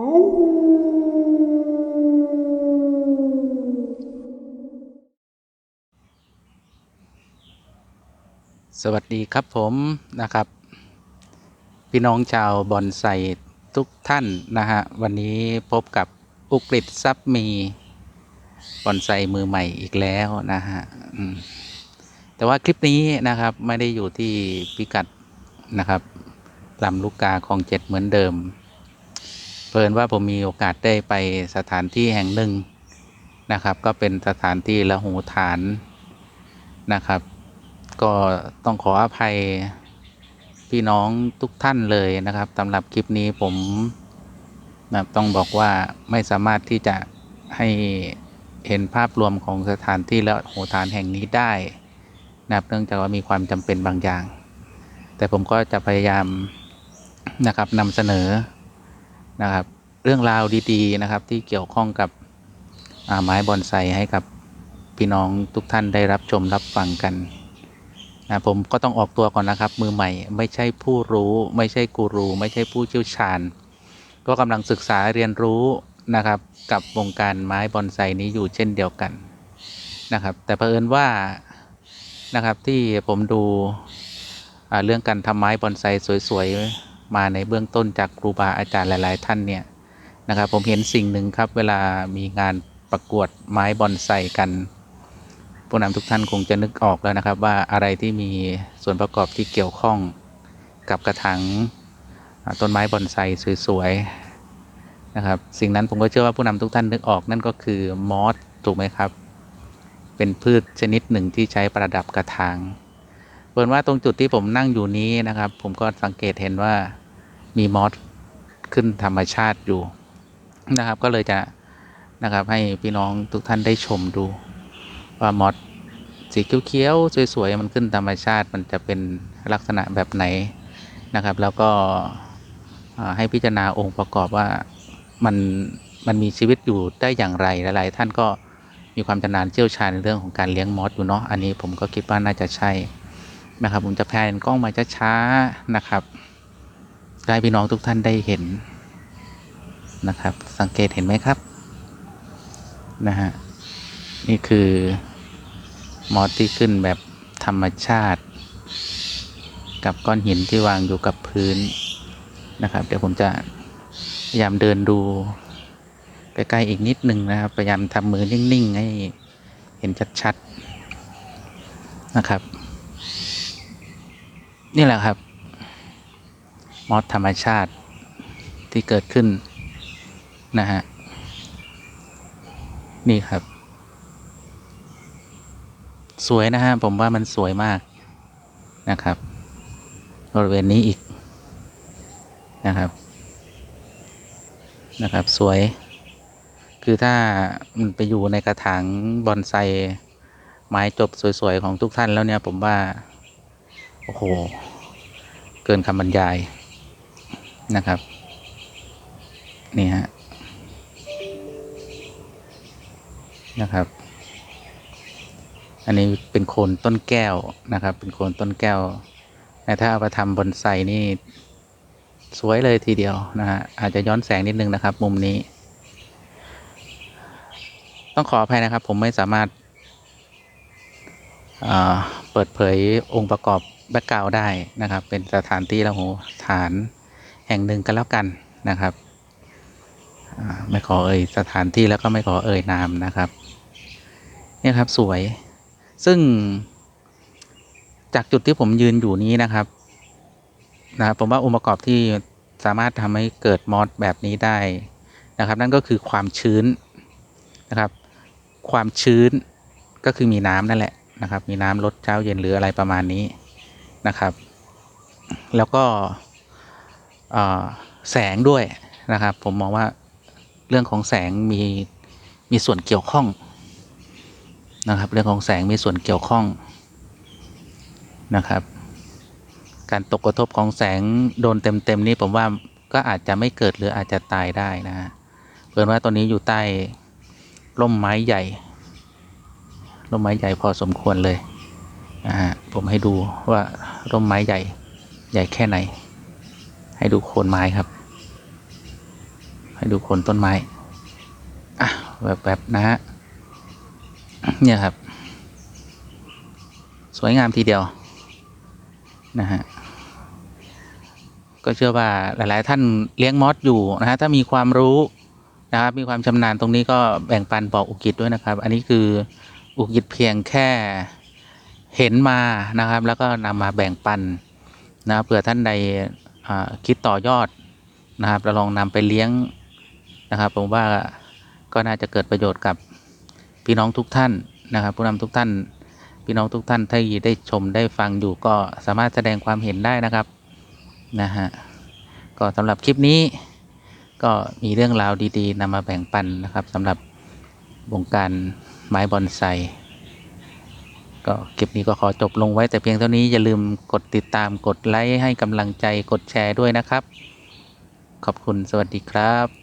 สวัสดีครับผมนะครับ พี่น้องชาวบอนไซทุกท่านนะฮะ วันนี้พบกับอุกฤษทรัพย์มีบอนไซมือใหม่อีกแล้วนะฮะแต่ว่าคลิปนี้นะครับไม่ได้อยู่ที่พิกัดนะครับลำลูกกาของเจ็ดเหมือนเดิม เพลินว่าผมมีโอกาสได้ไปสถานที่แห่งหนึ่งนะครับ ก็เป็นสถานที่ละหูฐานนะครับ ก็ต้องขออภัยพี่น้องทุกท่านเลยนะครับสำหรับคลิปนี้ผมนะต้องบอกว่าไม่สามารถที่จะให้เห็นภาพรวมของสถานที่และโหฐานแห่งนี้ได้นะครับเนื่องจากว่ามีความจำเป็นบางอย่าง แต่ผมก็จะพยายามนะครับนำเสนอ นะครับ เรื่องราวดีๆนะครับ ที่เกี่ยวข้องกับไม้บอนไซให้กับพี่น้องทุกท่านได้รับชมรับฟังกันนะผมก็ต้องออกตัวก่อนนะครับ มือใหม่ไม่ใช่ผู้รู้ ไม่ใช่กูรู ไม่ใช่ผู้เชี่ยวชาญ ก็กำลังศึกษาเรียนรู้นะครับ กับวงการไม้บอนไซนี้อยู่เช่นเดียวกันนะครับ แต่เผอิญว่านะครับที่ผมดูเรื่องการทำไม้บอนไซสวยๆ มาในเบื้องต้นจากครูบาอาจารย์หลาย ๆ ท่านเนี่ยนะครับผมเห็นสิ่งหนึ่งครับเวลามีงานประกวดไม้บอนไซกันผู้นำทุกท่านคงจะนึกออกแล้วนะครับ ว่าอะไรที่มีส่วนประกอบที่เกี่ยวข้องกับกระถางต้นไม้บอนไซสวยๆนะครับ สิ่งนั้นผมก็เชื่อว่าผู้นำทุกท่านนึกออกนั่นก็คือมอสถูกไหมครับ เป็นพืชชนิดหนึ่งที่ใช้ประดับกระถาง เปิดว่าตรงจุดที่ผมนั่งอยู่นี้นะครับ ผมก็สังเกตเห็นว่ามีมอสขึ้นธรรมชาติอยู่นะครับ ก็เลยจะนะครับให้พี่น้องทุกท่านได้ชมดู ว่ามอสสีเขียวๆสวยๆมันขึ้นธรรมชาติมันจะเป็นลักษณะแบบไหนนะครับ แล้วก็ให้พิจารณาองค์ประกอบว่ามันมันมีชีวิตอยู่ได้อย่างไรหลายๆท่านก็มีความชำนาญเชี่ยวชาญในเรื่องของการเลี้ยงมอสอยู่เนาะอันนี้ผมก็คิดว่าน่าจะใช่ นะครับ ผมจะแพนกล้องมาช้าๆนะครับให้พี่น้องทุกท่านได้เห็นนะครับ สังเกตเห็นไหมครับนะฮะนี่คือมอสที่ขึ้นแบบธรรมชาติ กับก้อนหินที่วางอยู่กับพื้นนะครับ เดี๋ยวผมจะพยายามเดินดูใกล้ๆอีกนิดนึงนะครับพยายามทำมือนิ่งๆ ให้เห็นชัดๆนะครับ นี่แหละครับ มอสธรรมชาติที่เกิดขึ้นนะฮะ นี่ครับ สวยนะฮะ ผมว่ามันสวยมากนะครับ บริเวณนี้อีกนะครับ นะครับ สวย คือถ้ามันไปอยู่ในกระถางบอนไซไม้จบสวย ๆ ของทุกท่านแล้วเนี่ยผมว่า อ้โห เกินคำบรรยายนะครับ นี่ฮะ นะครับ อันนี้เป็นโคนต้นแก้วนะครับ เป็นโคนต้นแก้วแต่ถ้าเอาไปทำบอนไซนี่สวยเลยทีเดียวนะฮะ อาจจะย้อนแสงนิดนึงนะครับ มุมนี้ ต้องขออภัยนะครับ ผมไม่สามารถเปิดเผยองค์ประกอบ แบ็กกราวได้นะครับ เป็นสถานที่ละหูฐานแห่งหนึ่งกันแล้วกันนะครับไม่ขอเอ่ยสถานที่แล้วก็ไม่ขอเอ่ยนามนะครับเนี่ยครับสวยซึ่งจากจุดที่ผมยืนอยู่นี้นะครับนะบผมว่าองค์ประกอบที่สามารถทำให้เกิดมอสแบบนี้ได้นะครับ นั่นก็คือความชื้นนะครับ ความชื้นก็คือมีน้ำนั่นแหละนะครับ มีน้ำลดเช้าเย็นหรืออะไรประมาณนี้ นะครับ แล้วก็แสงด้วยนะครับ ผมมองว่าเรื่องของแสงมีมีส่วนเกี่ยวข้องนะครับ เรื่องของแสงมีส่วนเกี่ยวข้องนะครับ การตกกระทบของแสงโดนเต็มๆนี้ผมว่าก็อาจจะไม่เกิดหรืออาจจะตายได้นะฮะเพิ่อนว่าตอนนี้อยู่ใต้ร่มไม้ใหญ่ร่มไม้ใหญ่พอสมควรเลย ผมให้ดูว่าร่มไม้ใหญ่ ใหญ่แค่ไหน ให้ดูโคนไม้ครับ ให้ดูโคนต้นไม้อะแบบๆนะฮะเนี่ยครับ สวยงามทีเดียวนะฮะก็เชื่อว่าหลาย ๆ ท่านเลี้ยงมอสอยู่นะฮะถ้ามีความรู้นะครับมีความชำนาญตรงนี้ก็แบ่งปันบอกอุกิจด้วยนะครับ อันนี้คืออุกิจเพียงแค่ เห็นมานะครับ แล้วก็นำมาแบ่งปันนะครับเผื่อท่านใดคิดต่อยอดนะครับเราลองนำไปเลี้ยงนะครับ ผมว่าก็น่าจะเกิดประโยชน์กับพี่น้องทุกท่านนะครับ ผู้นำทุกท่าน พี่น้องทุกท่านที่ได้ชมได้ฟังอยู่ก็สามารถแสดงความเห็นได้นะครับนะฮะก็สำหรับคลิปนี้ ก็มีเรื่องราวดีๆนำมาแบ่งปันนะครับสำหรับวงการไม้บอนไซ ก็คลิปนี้ก็ขอจบลงไว้แต่เพียงเท่านี้อย่าลืมกดติดตามกดไลค์ให้กำลังใจกดแชร์ด้วยนะครับ ขอบคุณสวัสดีครับ